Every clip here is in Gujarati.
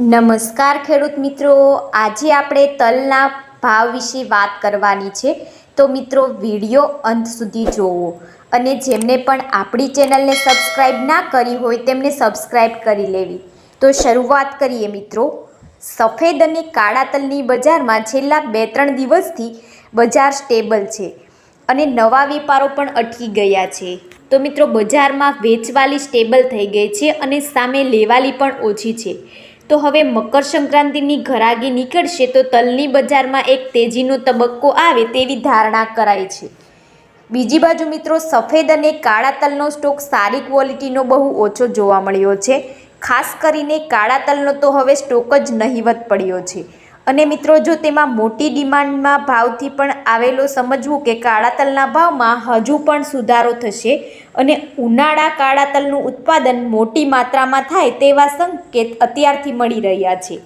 નમસ્કાર ખેડૂત મિત્રો. આજે આપણે તલના ભાવ વિશે વાત કરવાની છે. તો મિત્રો, વીડિયો અંત સુધી જોવો. અને જેમને પણ આપણી ચેનલને સબસ્ક્રાઈબ ના કરી હોય, તેમને સબસ્ક્રાઈબ કરી લેવી. તો શરૂઆત કરીએ મિત્રો. સફેદ અને કાળા તલની બજારમાં છેલ્લા બે ત્રણ દિવસથી બજાર સ્ટેબલ છે અને નવા વેપારો પણ અટકી ગયા છે. તો મિત્રો, બજારમાં વેચવાલી સ્ટેબલ થઈ ગઈ છે અને સામે લેવાલી પણ ઓછી છે. તો હવે મકર સંક્રાંતિની ઘરાગી નીકળશે તો તલની બજારમાં એક તેજીનો તબક્કો આવે તેવી ધારણા કરાય છે. બીજી બાજુ મિત્રો, સફેદ અને કાળા તલનો સ્ટોક સારી ક્વોલિટીનો બહુ ઓછો જોવા મળ્યો છે. ખાસ કરીને કાળા તલનો તો હવે સ્ટોક જ નહીવત પડ્યો છે. અને મિત્રો, જો તેમાં મોટી ડિમાન્ડમાં ભાવથી પણ આવેલો સમજવું કે કાળા તલના ભાવમાં હજુ પણ સુધારો થશે અને ઉનાળા કાળા તલનું ઉત્પાદન મોટી માત્રામાં થાય તેવા સંકેત અત્યારથી મળી રહ્યા છે.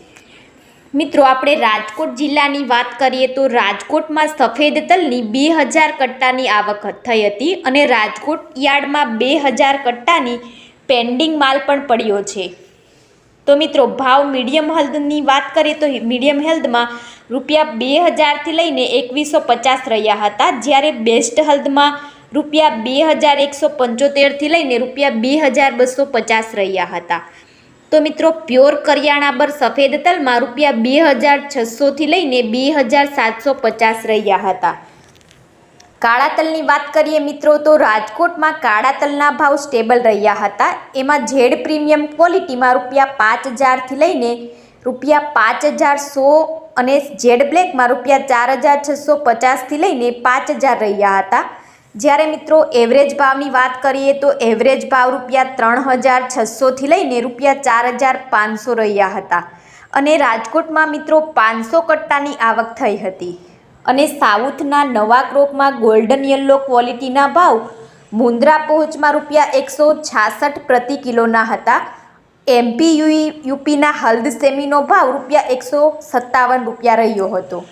મિત્રો, આપણે રાજકોટ જિલ્લાની વાત કરીએ તો રાજકોટમાં સફેદ તલની બે હજાર કટ્ટાની આવક થઈ હતી અને રાજકોટ યાર્ડમાં બે હજાર કટ્ટાની પેન્ડિંગ માલ પણ પડ્યો છે. તો મિત્રો, ભાવ મીડિયમ હલ્દની વાત કરીએ તો મીડિયમ હેલ્થમાં રૂપિયા બે હજારથી લઈને એકવીસો પચાસ રહ્યા હતા. જ્યારે બેસ્ટ હલ્દમાં રૂપિયા બે હજાર એકસો પંચોતેરથી લઈને રૂપિયા બે હજાર બસો પચાસ રહ્યા હતા. તો મિત્રો, પ્યોર કરિયાણા પર સફેદ તલમાં રૂપિયા બે હજાર છસોથી લઈને બે હજાર સાતસો પચાસ રહ્યા હતા. કાળા તલની વાત કરીએ મિત્રો, તો રાજકોટમાં કાળા તલના ભાવ સ્ટેબલ રહ્યા હતા. એમાં ઝેડ પ્રીમિયમ ક્વોલિટીમાં રૂપિયા પાંચ હજારથી લઈને રૂપિયા પાંચ હજાર સો અને ઝેડ બ્લેકમાં રૂપિયા ચાર હજાર છસો પચાસથી લઈને પાંચ હજાર રહ્યા હતા. જ્યારે મિત્રો એવરેજ ભાવની વાત કરીએ તો એવરેજ ભાવ રૂપિયા ત્રણ હજાર છસોથી લઈને રૂપિયા ચાર હજાર પાંચસો રહ્યા હતા. અને રાજકોટમાં મિત્રો, પાંચસો કટ્ટાની આવક થઈ હતી. અને સાઉથના નવા ક્રોપમાં ગોલ્ડન યલો ક્વોલિટીના ભાવ મુન્દ્રા પહોંચમાં રૂપિયા એકસો છાસઠ પ્રતિ કિલોના હતા. એમપી યુપીના હલ્દ સેમીનો ભાવ રૂપિયા એકસો સત્તાવન રૂપિયા રહ્યો હતો.